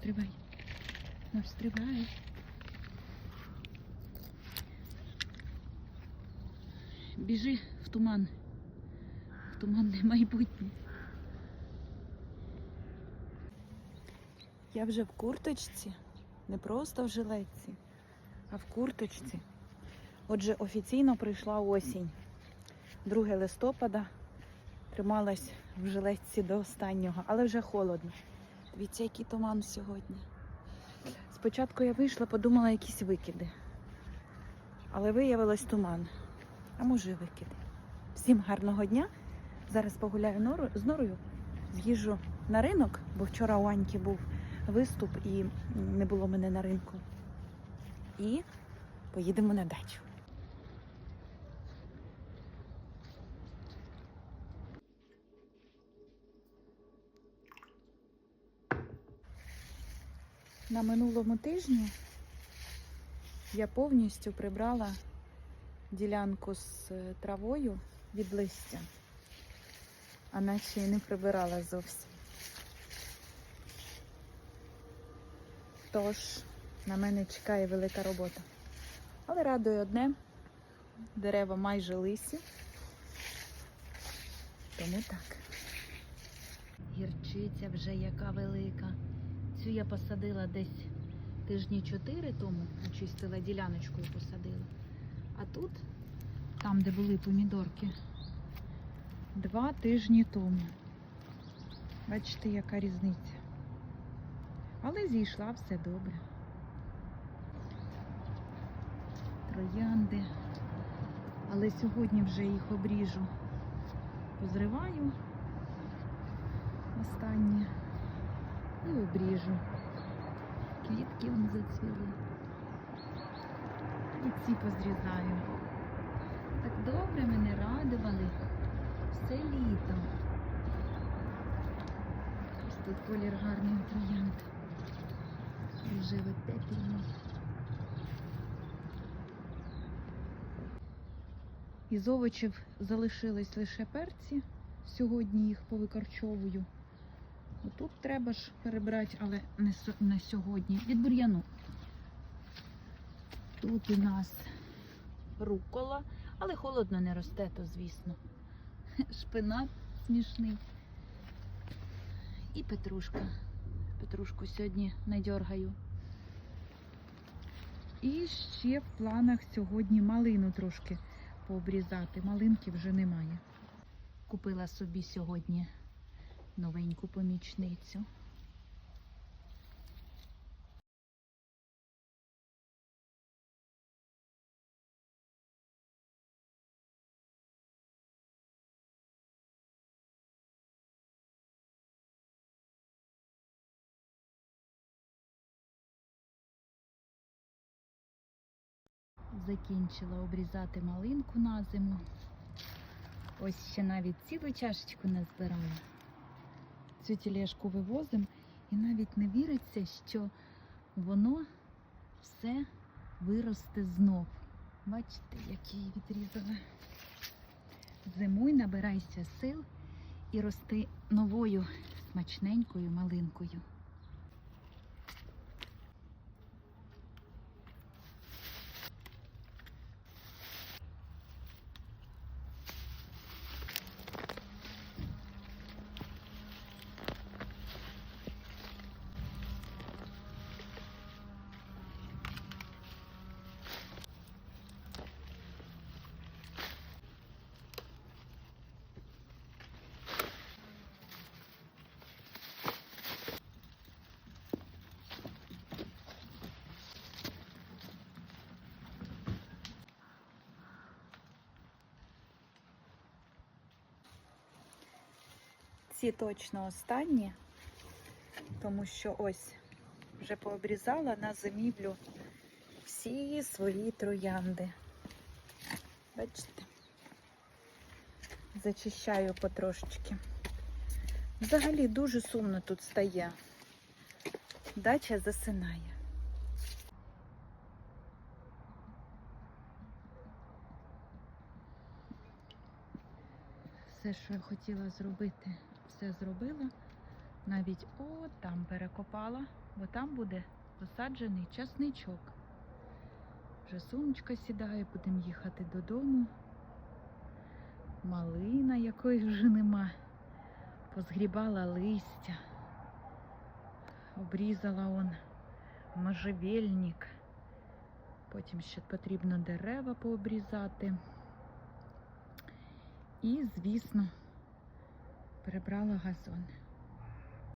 стрибай. Ну, стрибай. Біжи в туман. В туманне майбутнє. Я вже в курточці, не просто в жилетці, а в курточці. Отже, офіційно прийшла осінь. 2 листопада трималась в жилетці до останнього, але вже холодно. Дивіться, який туман сьогодні. Спочатку я вийшла, подумала якісь викиди. Але виявилось туман. А може викиди. Всім гарного дня. Зараз погуляю нору, з норою, з'їжджу на ринок, бо вчора у Аньки був виступ і не було мене на ринку. І поїдемо на дачу. На минулому тижні я повністю прибрала ділянку з е, травою від листя, а наче і не прибирала зовсім. Тож на мене чекає велика робота. Але радує одне, дерева майже лисі. Тому так. Гірчиця вже яка велика. Цю я посадила десь тижні чотири тому, очистила діляночку і посадила. А тут, там, де були помідорки, два тижні тому. Бачите, яка різниця. Але зійшла все добре. Троянди. Але сьогодні вже їх обріжу. Позриваю останнє і обріжу. Квітки вон зацвіли. І ці позрізаю. Так добре мене радували все літо. Ось тут колір гарний троянд. Рожевий пепельний. Із овочів залишились лише перці. Сьогодні їх повикорчовую. Отут треба ж перебрати, але не, не сьогодні. Від бур'яну. Тут у нас рукола, але холодно не росте, то звісно. Шпинат смішний. І петрушка. Петрушку сьогодні не дьоргаю. І ще в планах сьогодні малину трошки пообрізати. Малинки вже немає. Купила собі сьогодні новеньку помічницю. Закінчила обрізати малинку на зиму. Ось ще навіть цілу чашечку назбирала. Цю тілешку вивозимо і навіть не віриться, що воно все виросте знов. Бачите, як її відрізала. Зимуй, набирайся сил і рости новою смачненькою малинкою. Ці точно останні, тому що ось вже пообрізала на зимівлю всі свої троянди. Бачите? Зачищаю потрошечки. Взагалі дуже сумно тут стає. Дача засинає. Все, що я хотіла зробити, все зробила. Навіть от там перекопала, бо там буде посаджений часничок. Вже сонечко сідає, будемо їхати додому. Малина, якої вже нема. Позгрібала листя. Обрізала он можжевельник. Потім ще потрібно дерева пообрізати. І, звісно, прибрала газон.